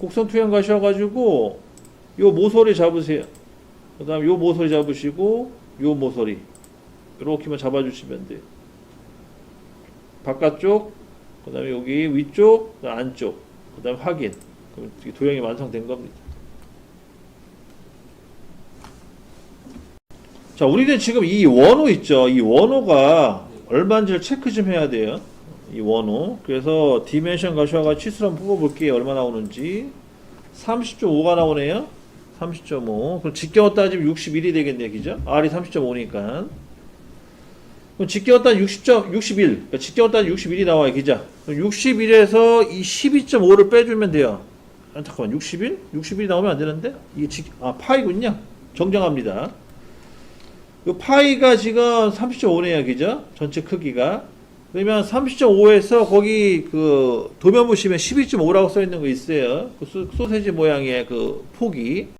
곡선 투영 가셔가지고 요 모서리 잡으세요. 그 다음 요 모서리 잡으시고 요 모서리 이렇게만 잡아주시면 돼요. 바깥쪽, 그 다음에 여기 위쪽, 안쪽, 그 다음 확인. 그럼 도형이 완성된 겁니다. 자, 우리는 지금 이 원호 있죠. 이 원호가 얼마인지를 체크 좀 해야 돼요. 이 원호. 그래서 디멘션 가셔가 치수를 한번 뽑아볼게요. 얼마 나오는지. 30.5가 나오네요. 30.5. 그럼 직경어 따지면 61이 되겠네요. 그죠? R이 30.5니까. 그럼 직경어 따지면 60. 61. 그러니까 직경어 따지면 61이 나와요. 그죠? 그럼 61에서 이 12.5를 빼주면 돼요. 아, 잠깐만. 61? 61이 나오면 안 되는데? 이게 직, 아, 파이군요. 정정합니다. 이 파이가 지금 30.5네요. 그죠? 전체 크기가. 그러면 30.5에서 거기 그 도면 보시면 12.5라고 써 있는 거 있어요. 그 소- 소세지 모양의 그 폭이.